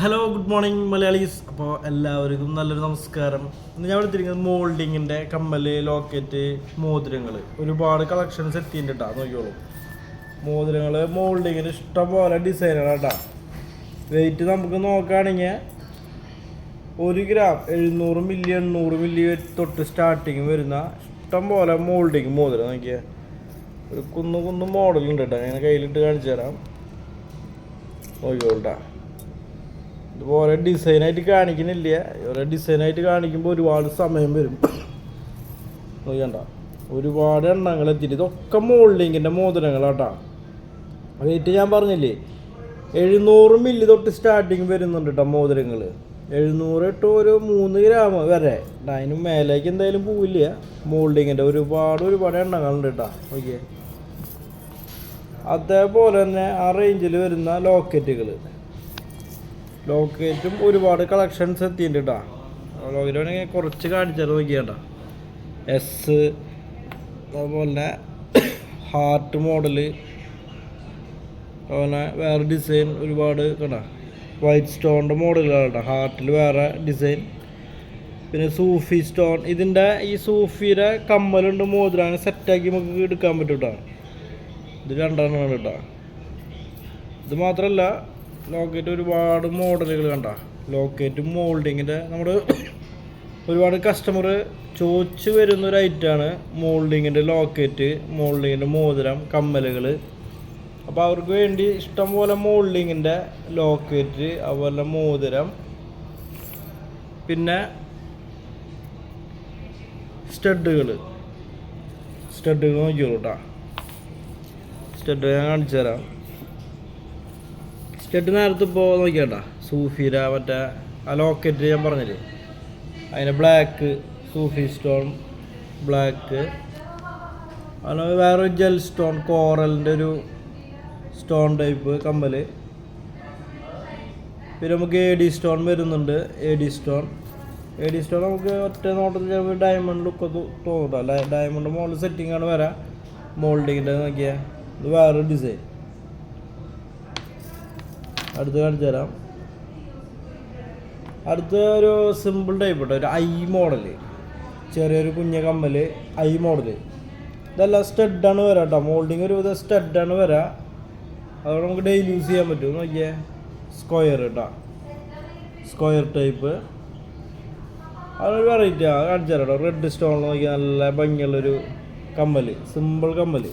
Hello good morning Malayalees. അപ്പോൾ എല്ലാവർക്കും നല്ലൊരു നമസ്കാരം. ഇന്ന് ഞാൻ എടുത്തിരിക്കുന്നത് മോൾഡിങ്ങിന്റെ കമ്മൽ ലോക്കറ്റ് മോതിരങ്ങൾ ഒരുപാട് കളക്ഷൻസ് എത്തിയിട്ടുണ്ട് കേട്ടോ നോക്കിയോളൂ മോതിരങ്ങൾ മോൾഡിങ്ങിന് ഇഷ്ടംപോലെ ഡിസൈനാണ് കേട്ടോ. വെയിറ്റ് നമുക്ക് നോക്കുകയാണെങ്കിൽ ഒരു ഗ്രാം എഴുന്നൂറ് മില്ലി എണ്ണൂറ് മില്ലി തൊട്ട് സ്റ്റാർട്ടിങ് വരുന്ന ഇഷ്ടം പോലെ മോൾഡിങ് മോതിരം നോക്കിയാൽ ഒരു കുന്നു കുന്നു മോഡലുണ്ട് കേട്ടോ. ഞാൻ കയ്യിലിട്ട് കാണിച്ചു തരാം. നോക്കിയോട്ടാ ഇതുപോലെ ഡിസൈനായിട്ട് കാണിക്കുന്നില്ല. ഓരോ ഡിസൈനായിട്ട് കാണിക്കുമ്പോൾ ഒരുപാട് സമയം വരും. നോക്കണ്ട ഒരുപാട് എണ്ണങ്ങൾ എത്തിയിട്ട് ഇതൊക്കെ മോൾഡിങ്ങിന്റെ മോതിരങ്ങളാട്ടാ. റേറ്റ് ഞാൻ പറഞ്ഞില്ലേ എഴുന്നൂറ് മില്ലി തൊട്ട് സ്റ്റാർട്ടിങ് വരുന്നുണ്ട് കേട്ടോ മോതിരങ്ങൾ എഴുന്നൂറ് ടു ഒരു മൂന്ന് ഗ്രാം വരെ. അതിന് മേലേക്ക് എന്തായാലും പോവില്ല. മോൾഡിങ്ങിന്റെ ഒരുപാട് ഒരുപാട് എണ്ണങ്ങളുണ്ട് കേട്ടോ ഓക്കെ അതേപോലെ തന്നെ ആ റേഞ്ചിൽ വരുന്ന ലോക്കറ്റുകൾ ലോക്കറ്റും ഒരുപാട് കളക്ഷൻസ് എത്തിയിട്ടുണ്ട് കേട്ടോ. ലോക്കറ്റ് വേണമെങ്കിൽ കുറച്ച് കാണിച്ചാൽ നോക്കിയാണ്ട എസ് അതുപോലെ ഹാർട്ട് മോഡൽ അതുപോലെ വേറെ ഡിസൈൻ ഒരുപാട് കണ്ട വൈറ്റ് സ്റ്റോണിന്റെ മോഡലുകളാണ് ഹാർട്ടിൽ വേറെ ഡിസൈൻ പിന്നെ സൂഫി സ്റ്റോൺ ഇതിന്റെ ഈ സൂഫിയുടെ കമ്മലുണ്ട് മോതിരാണ് സെറ്റാക്കി നമുക്ക് എടുക്കാൻ പറ്റും കേട്ടോ. ഇത് രണ്ടെണ്ണമാണ് കേട്ടോ. ഇത് മാത്രമല്ല ലോക്കറ്റ് ഒരുപാട് മോഡലുകൾ കണ്ട. ലോക്കറ്റും മോൾഡിങ്ങിന്റെ നമ്മൾ ഒരുപാട് കസ്റ്റമർ ചോദിച്ച് വരുന്ന ഒരു ഐറ്റമാണ് മോൾഡിങ്ങിന്റെ ലോക്കറ്റ് മോൾഡിങ്ങിന്റെ മോതിരം കമ്മലുകൾ. അപ്പോൾ അവർക്ക് വേണ്ടി ഇഷ്ടംപോലെ മോൾഡിങ്ങിന്റെ ലോക്കറ്റ് അതുപോലെ മോതിരം. പിന്നെ സ്റ്റഡുകൾ. സ്റ്റഡുകൾ നോക്കിയോളൂ കേട്ടോ സ്റ്റഡ് ഞാൻ കാണിച്ചു തരാം സ്റ്റഡ് നേരത്തെ ഇപ്പോൾ നോക്കിയാണ്ട? സൂഫിര മറ്റേ ആ ലോക്കറ്റ് ഞാൻ പറഞ്ഞില്ലേ? അതിന് ബ്ലാക്ക് സൂഫി സ്റ്റോൺ ബ്ലാക്ക് അതുപോലെ വേറെ ജെൽ സ്റ്റോൺ കോറലിന്റെ ഒരു സ്റ്റോൺ ടൈപ്പ് കമ്മൽ പിന്നെ നമുക്ക് എ ഡി സ്റ്റോൺ വരുന്നുണ്ട് A D stone A D stone നമുക്ക് ഒറ്റ നോട്ടത്തിൽ ചിലപ്പോൾ ഡയമണ്ട് ലുക്ക് തോന്നുന്നുണ്ടോ ഡയമണ്ട് മോൾ സെറ്റിംഗ് ആണ് വരാം. മോൾഡിങ്ങിന്റെ നോക്കിയാൽ ഇത് വേറൊരു ഡിസൈൻ അടുത്ത് കാണിച്ചു തരാം. അടുത്ത ഒരു സിമ്പിൾ ടൈപ്പ് ഒരു ഐ മോഡൽ ചെറിയൊരു കുഞ്ഞ കമ്മൽ ഐ മോഡൽ ഇതെല്ലാം സ്റ്റഡാണ് വരാം കേട്ടോ മോൾഡിങ് ഒരു വിധം സ്റ്റഡാണ് വരാം. അതുകൊണ്ട് നമുക്ക് ഡെയിലി യൂസ് ചെയ്യാൻ പറ്റും. നോക്കിയേ. സ്ക്വയർ കേട്ടോ സ്ക്വയർ ടൈപ്പ് അതൊരു വെറൈറ്റി ആ. കാണിച്ചു തരാം കേട്ടോ റെഡ് സ്റ്റോൺ നോക്കിയാൽ നല്ല ഭംഗിയുള്ളൊരു കമ്മൽ. സിമ്പിൾ കമ്മൽ.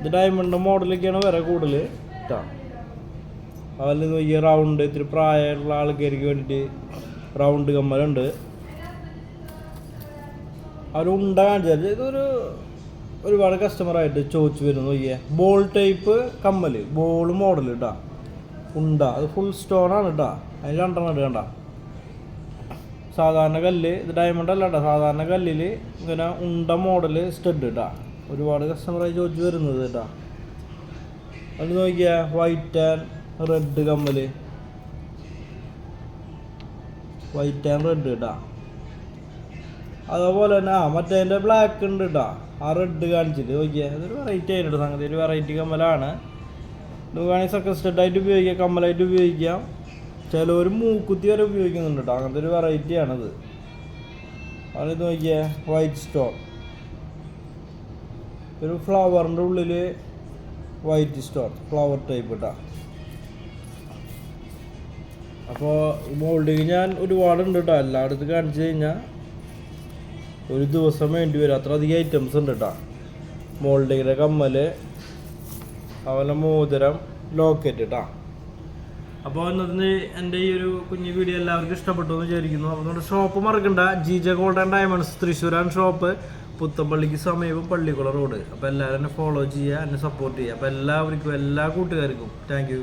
ഇത് ഡയമണ്ട് മോഡലൊക്കെയാണ് വരാം കൂടുതൽ കേട്ടോ അതിൽ ഈ റൗണ്ട് ഇത്തിരി പ്രായമുള്ള ആൾക്കാർക്ക് വേണ്ടിയിട്ട് റൗണ്ട് കമ്മലുണ്ട്. അവർ ഉണ്ട കാണിച്ചാൽ ഇതൊരു ഒരുപാട് കസ്റ്റമറായിട്ട് ചോദിച്ചു വരുന്നു നോക്കിയേ ബോൾ ടൈപ്പ് കമ്മൽ ബോൾ മോഡൽ കേട്ടോ ഉണ്ട അത് ഫുൾ സ്റ്റോൺ ആണ് കേട്ടോ അതിന് രണ്ടെണ്ണം എടുക്കണ്ട സാധാരണ കല്ല് ഇത് ഡയമണ്ട് അല്ല കേട്ടോ സാധാരണ കല്ലിൽ ഇങ്ങനെ ഉണ്ട മോഡൽ സ്റ്റഡ് കേട്ടോ ഒരുപാട് കസ്റ്റമറായി ചോദിച്ചു വരുന്നത് കേട്ടോ അത് നോക്കിയാ വൈറ്റ് ആൻഡ് റെഡ് കമ്മൽ. വൈറ്റ് ആൻഡ് റെഡ് കേട്ടാ അതേപോലെ തന്നെ ആ മറ്റേ അതിന്റെ ബ്ലാക്ക് ഉണ്ട് കേട്ടാ ആ റെഡ് കാണിച്ചിട്ട് നോക്കിയാൽ അതൊരു വെറൈറ്റി ആയിട്ട് സംഗതി. ഒരു വെറൈറ്റി കമ്മലാണ്. നമുക്ക് വേണമെങ്കിൽ സക്കസ്റ്റഡ് ആയിട്ട് ഉപയോഗിക്കാം കമ്മലായിട്ട് ഉപയോഗിക്കാം. ചില ഒരു മൂക്കുത്തി വരെ ഉപയോഗിക്കുന്നുണ്ട് കേട്ടോ അങ്ങനത്തെ ഒരു വെറൈറ്റി ആണത്. അതിൽ നോക്കിയേ വൈറ്റ് സ്റ്റോൺ ഒരു ഫ്ലവറിന്റെ ഉള്ളിൽ വൈറ്റ് സ്റ്റോൺ ഫ്ലവർ ടൈപ്പ് കേട്ടോ അപ്പോൾ മോൾഡിങ് ഞാൻ ഒരുപാടുണ്ട് കേട്ടോ എല്ലായിടത്തും കാണിച്ചു കഴിഞ്ഞാൽ ഒരു ദിവസം വേണ്ടി വരും. അത്ര അധികം ഐറ്റംസ് ഉണ്ട് കേട്ടോ മോൾഡിങ്ങിന്റെ കമ്മൽ അതുപോലെ മോതിരം ലോക്കറ്റ് കേട്ടോ അപ്പോൾ ഇന്നത്തെ എന്റെ ഈ ഒരു കുഞ്ഞു വീഡിയോ എല്ലാവർക്കും ഇഷ്ടപ്പെട്ടു എന്ന് വിചാരിക്കുന്നു. അപ്പോൾ നമ്മുടെ ഷോപ്പ് മറക്കണ്ട. G J gold and diamonds തൃശ്ശൂരാൻ shop പുത്തമ്പള്ളിക്ക് സമീപം പള്ളിക്കുള റോഡ് അപ്പോൾ എല്ലാവരും എന്നെ ഫോളോ ചെയ്യുക എന്നെ സപ്പോർട്ട് ചെയ്യുക. അപ്പോൾ എല്ലാവർക്കും എല്ലാ കൂട്ടുകാർക്കും താങ്ക്